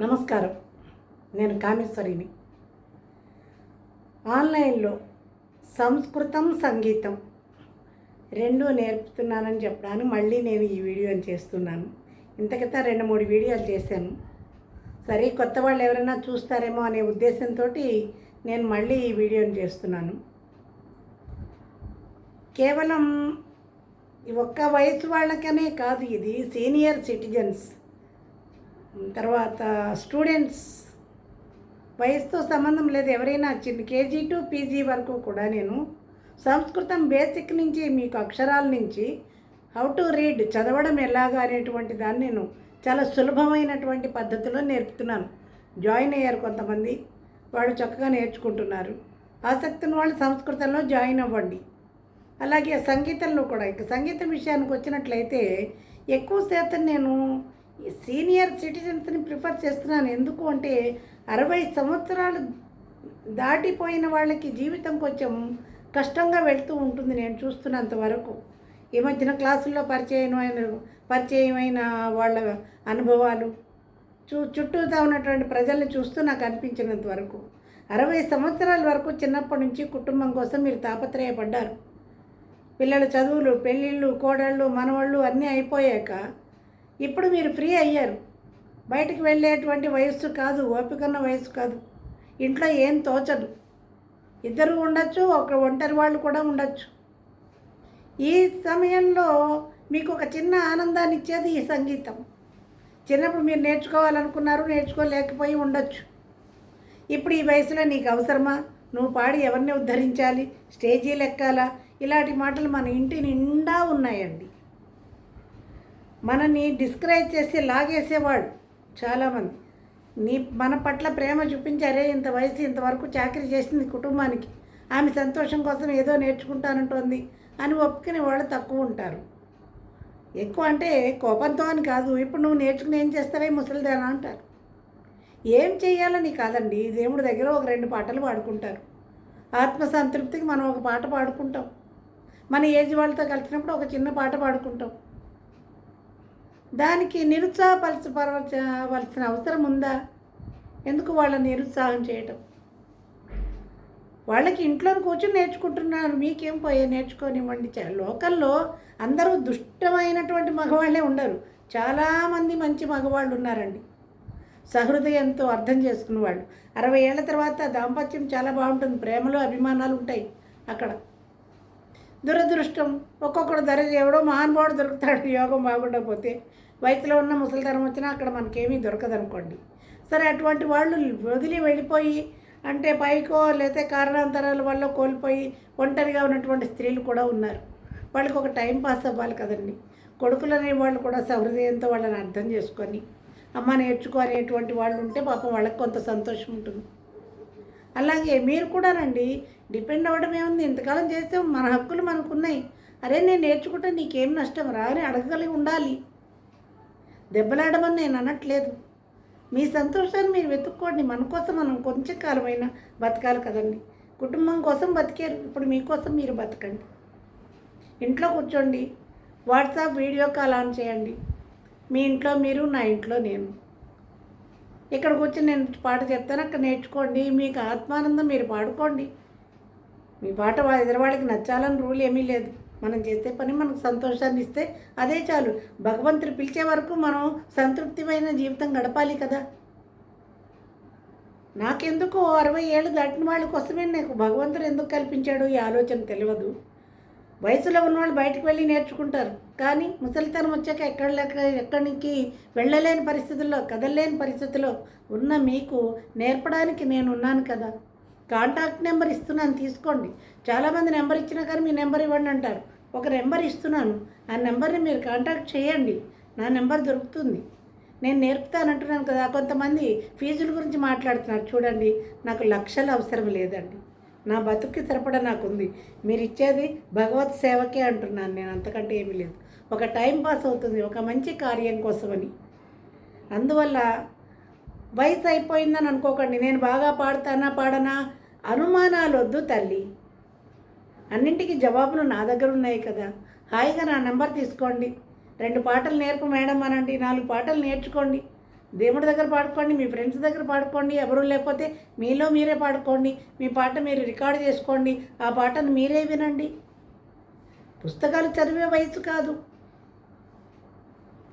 నమస్కారం. నేను కామేశ్వరిని. ఆన్లైన్లో సంస్కృతం సంగీతం రెండూ నేర్పుతున్నానని చెప్పడానికి మళ్ళీ నేను ఈ వీడియోని చేస్తున్నాను. ఇంతకితా రెండు మూడు వీడియోలు చేశాను. సరే కొత్త వాళ్ళు ఎవరైనా చూస్తారేమో అనే ఉద్దేశంతో నేను మళ్ళీ ఈ వీడియోని చేస్తున్నాను. కేవలం ఈ ఒక్క వయసు వాళ్ళకనే కాదు ఇది సీనియర్ సిటిజన్స్. తర్వాత స్టూడెంట్స్ వయసుతో సంబంధం లేదు. ఎవరైనా చిన్న కేజీ టు పీజీ వరకు కూడా నేను సంస్కృతం బేసిక్ నుంచి మీకు అక్షరాల నుంచి హౌ టు రీడ్ చదవడం ఎలాగా అనేటువంటి దాన్ని నేను చాలా సులభమైనటువంటి పద్ధతిలో నేర్పుతున్నాను. జాయిన్ అయ్యారు కొంతమంది. వాళ్ళు చక్కగా నేర్చుకుంటున్నారు. ఆసక్తి ఉన్న వాళ్ళు సంస్కృతంలో జాయిన్ అవ్వండి. అలాగే సంగీతంలో కూడా ఇక సంగీతం విషయానికి వచ్చినట్లయితే ఎక్కువ శాతం నేను సీనియర్ సిటిజన్స్ని ప్రిఫర్ చేస్తున్నాను. ఎందుకు అంటే అరవై సంవత్సరాలు దాటిపోయిన వాళ్ళకి జీవితం కొంచెం కష్టంగా వెళ్తూ ఉంటుంది. నేను చూస్తున్నంత వరకు ఈ మధ్యన క్లాసుల్లో పరిచయమైన పరిచయమైన వాళ్ళ అనుభవాలు చూ చుట్టూతా ఉన్నటువంటి ప్రజల్ని చూస్తూ నాకు అనిపించినంత వరకు అరవై సంవత్సరాల వరకు చిన్నప్పటి నుంచి కుటుంబం కోసం మీరు తాపత్రయపడ్డారు. పిల్లల చదువులు పెళ్ళిళ్ళు కోడళ్ళు మనవాళ్ళు అన్నీ అయిపోయాక ఇప్పుడు మీరు ఫ్రీ అయ్యారు. బయటికి వెళ్ళేటువంటి వయస్సు కాదు ఓపికన్న వయస్సు కాదు. ఇంట్లో ఏం తోచదు. ఇద్దరు ఉండొచ్చు ఒక ఒంటరి వాళ్ళు కూడా ఉండొచ్చు. ఈ సమయంలో మీకు ఒక చిన్న ఆనందాన్ని ఇచ్చేది ఈ సంగీతం. చిన్నప్పుడు మీరు నేర్చుకోవాలనుకున్నారు నేర్చుకోలేకపోయి ఉండొచ్చు. ఇప్పుడు ఈ వయసులో నీకు అవసరమా? నువ్వు పాడి ఎవరిని ఉద్ధరించాలి? స్టేజీలు ఎక్కాలా ఇలాంటి మాటలు మన ఇంటి నిండా ఉన్నాయండి. మనని డిస్కరేజ్ చేసి లాగేసేవాడు చాలామంది. నీ మన పట్ల ప్రేమ చూపించారే ఇంత వయసు ఇంతవరకు చాకరీ చేసింది కుటుంబానికి. ఆమె సంతోషం కోసం ఏదో నేర్చుకుంటానంటోంది అని ఒప్పుకునే వాళ్ళు తక్కువ ఉంటారు. ఎక్కువ అంటే కోపంతో అని కాదు ఇప్పుడు నువ్వు నేర్చుకుని ఏం చేస్తావే ముసలిదేనా అంటారు. ఏం చేయాలని కాదండి దేవుడి దగ్గర ఒక రెండు పాటలు పాడుకుంటారు. ఆత్మసంతృప్తికి మనం ఒక పాట పాడుకుంటాం. మన ఏజ్ వాళ్ళతో కలిసినప్పుడు ఒక చిన్న పాట పాడుకుంటాం. దానికి నిరుత్సాహపరచవలసిన అవసరం ఉందా? ఎందుకు వాళ్ళని నిరుత్సాహం చేయటం? వాళ్ళకి ఇంట్లో కూర్చొని నేర్చుకుంటున్నారు మీకేం పోయే నేర్చుకోనివ్వండి. చా- లోకల్లో అందరూ దుష్టమైనటువంటి మగవాళ్ళే ఉండరు. చాలామంది మంచి మగవాళ్ళు ఉన్నారండి. సహృదయంతో అర్థం చేసుకున్న వాళ్ళు అరవై ఏళ్ళ తర్వాత దాంపత్యం చాలా బాగుంటుంది. ప్రేమలు అభిమానాలు ఉంటాయి అక్కడ. దురదృష్టం. ఒక్కొక్కడు ధర ఎవడో మహానుభావుడు దొరుకుతాడు యోగం బాగుండకపోతే. వయసులో ఉన్న ముసలితనం వచ్చినా అక్కడ మనకేమీ దొరకదనుకోండి. సరే అటువంటి వాళ్ళు వదిలి వెళ్ళిపోయి అంటే పైకో లేతే కారణాంతరాల వల్ల కోల్పోయి ఒంటరిగా ఉన్నటువంటి స్త్రీలు కూడా ఉన్నారు. వాళ్ళకి ఒక టైం పాస్ అవ్వాలి కదండి. కొడుకులు అనే వాళ్ళు కూడా సహృదయంతో వాళ్ళని అర్థం చేసుకొని అమ్మ నేర్చుకో అనేటువంటి వాళ్ళు ఉంటే పాపం వాళ్ళకి కొంత సంతోషం ఉంటుంది. అలాగే మీరు కూడానండి డిపెండ్ అవ్వడం ఏముంది? ఇంతకాలం చేస్తే మన హక్కులు మనకున్నాయి. అరే నేను నేర్చుకుంటే నీకేం నష్టం? రా అని అడగగలిగి ఉండాలి. దెబ్బలాడమని నేను అనట్లేదు. మీ సంతోషాన్ని మీరు వెతుక్కోండి. మన కోసం మనం కొంచెం కాలమైన బతకాలి కదండి. కుటుంబం కోసం బతికారు. ఇప్పుడు మీకోసం మీరు బతకండి. ఇంట్లో కూర్చోండి. వాట్సాప్ వీడియో కాల్ ఆన్ చేయండి. మీ ఇంట్లో మీరు నా ఇంట్లో నేను. ఇక్కడ కూర్చొని నేను పాట చెప్తాను. అక్కడ నేర్చుకోండి. మీకు ఆత్మానందం మీరు పాడుకోండి. మీ పాట వా- నచ్చాలని రూల్ ఏమీ లేదు. మనం చేసే పని మనకు సంతోషాన్ని ఇస్తే అదే చాలు. భగవంతుడు పిలిచే వరకు మనం సంతృప్తిమైన జీవితం గడపాలి కదా. నాకెందుకు అరవై ఏళ్ళు దాటిన వాళ్ళ కోసమే నాకు భగవంతుడు ఎందుకు కల్పించాడు ఈ ఆలోచన తెలియదు. వయసులో ఉన్నవాళ్ళు బయటకు వెళ్ళి నేర్చుకుంటారు. కానీ ముసలితనం వచ్చాక ఎక్కడ లెక్క ఎక్కడికి వెళ్ళలేని పరిస్థితుల్లో కదలలేని పరిస్థితిలో ఉన్న మీకు నేర్పడానికి నేను ఉన్నాను కదా. కాంటాక్ట్ నెంబర్ ఇస్తున్నాను తీసుకోండి. చాలామంది నెంబర్ ఇచ్చినా కానీ మీ నెంబర్ ఇవ్వండి అంటారు. ఒక నెంబర్ ఇస్తున్నాను ఆ నెంబర్ని మీరు కాంటాక్ట్ చేయండి. నా నెంబర్ దొరుకుతుంది. నేను నేర్పుతానంటున్నాను కదా కొంతమంది ఫీజుల గురించి మాట్లాడుతున్నారు. చూడండి నాకు లక్షలు అవసరం లేదండి. నా బతుక్కి సరిపడా నాకు ఉంది. మీరు ఇచ్చేది భగవత్ సేవకే అంటున్నాను నేను అంతకంటే ఏమీ లేదు. ఒక టైం పాస్ అవుతుంది ఒక మంచి కార్యం కోసమని. అందువల్ల వయసు అయిపోయిందని అనుకోకండి. నేను బాగా పాడతానా పాడనా? అనుమానాలు వద్దు తల్లి. అన్నింటికి జవాబులు నా దగ్గర ఉన్నాయి కదా. హాయిగా నా నెంబర్ తీసుకోండి. రెండు పాటలు నేర్పు మేడం అనండి. నాలుగు పాటలు నేర్చుకోండి. దేవుడి దగ్గర పాడుకోండి మీ ఫ్రెండ్స్ దగ్గర పాడుకోండి ఎవరు లేకపోతే మీలో మీరే పాడుకోండి. మీ పాట మీరు రికార్డ్ చేసుకోండి. ఆ పాటను మీరే వినండి. పుస్తకాలు చదివే వయసు కాదు.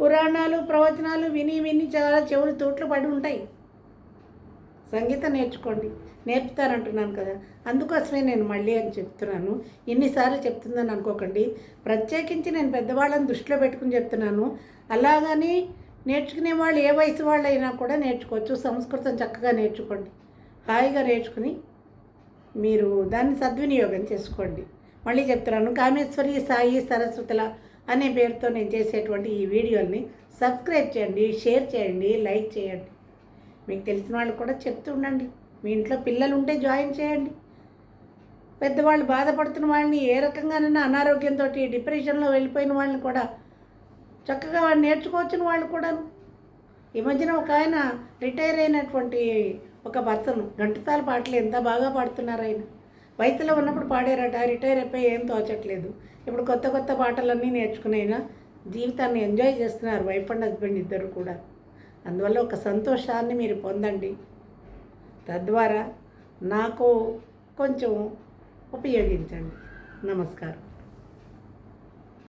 పురాణాలు ప్రవచనాలు విని విని చాలా చెవులు తోట్లు పడి ఉంటాయి. సంగీతం నేర్చుకోండి. నేర్పుతారంటున్నాను కదా. అందుకోసమే నేను మళ్ళీ అని చెప్తున్నాను. ఇన్నిసార్లు చెప్తుందని అనుకోకండి. ప్రత్యేకించి నేను పెద్దవాళ్ళని దృష్టిలో పెట్టుకుని చెప్తున్నాను. అలాగని నేర్చుకునే వాళ్ళు ఏ వయసు వాళ్ళు అయినా కూడా నేర్చుకోవచ్చు. సంస్కృతం చక్కగా నేర్చుకోండి. హాయిగా నేర్చుకుని మీరు దాన్ని సద్వినియోగం చేసుకోండి. మళ్ళీ చెప్తున్నాను. కామేశ్వరి సాయి సరస్వతుల అనే పేరుతో నేను చేసేటువంటి ఈ వీడియోని సబ్స్క్రైబ్ చేయండి షేర్ చేయండి లైక్ చేయండి. మీకు తెలిసిన వాళ్ళు కూడా చెప్తూ ఉండండి. మీ ఇంట్లో పిల్లలు ఉంటే జాయిన్ చేయండి. పెద్దవాళ్ళు బాధపడుతున్న వాళ్ళని ఏ రకంగానైనా అనారోగ్యంతో డిప్రెషన్లో వెళ్ళిపోయిన వాళ్ళని కూడా చక్కగా వాళ్ళు నేర్చుకోవచ్చిన వాళ్ళు కూడాను. ఈ మధ్యన ఒక ఆయన రిటైర్ అయినటువంటి ఒక పర్సన్ ఘంటసాల పాటలు ఎంత బాగా పాడుతున్నారు ఆయన వయసులో ఉన్నప్పుడు పాడారట రిటైర్ అయిపోయి ఏం తోచట్లేదు. ఇప్పుడు కొత్త కొత్త పాటలన్నీ నేర్చుకునైనా జీవితాన్ని ఎంజాయ్ చేస్తున్నారు వైఫ్ అండ్ హస్బెండ్ ఇద్దరు కూడా. అందువల్ల ఒక సంతోషాన్ని మీరు పొందండి. తద్వారా నాకు కొంచెం ఉపయోగించండి. నమస్కారం.